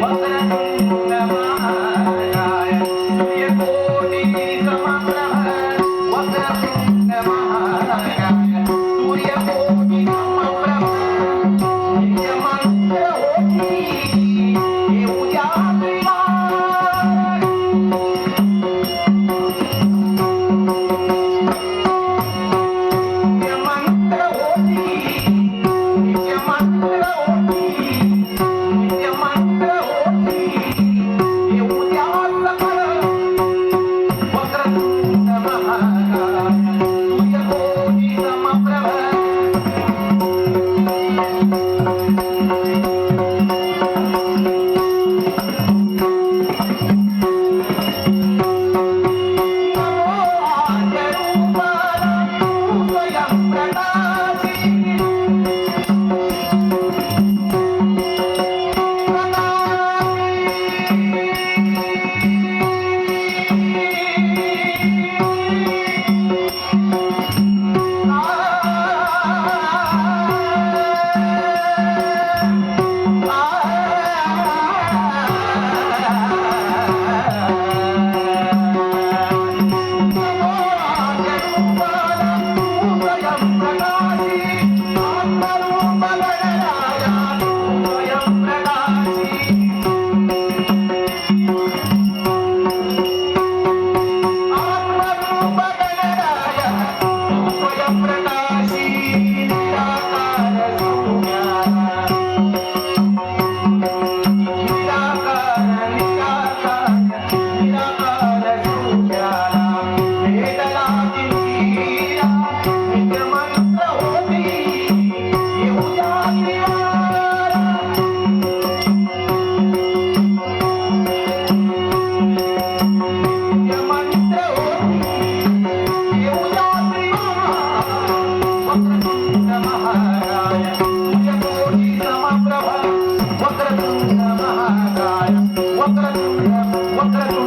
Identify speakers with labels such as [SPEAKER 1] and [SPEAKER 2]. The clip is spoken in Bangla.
[SPEAKER 1] বছরে ಮಕ್ಕಳನ್ನು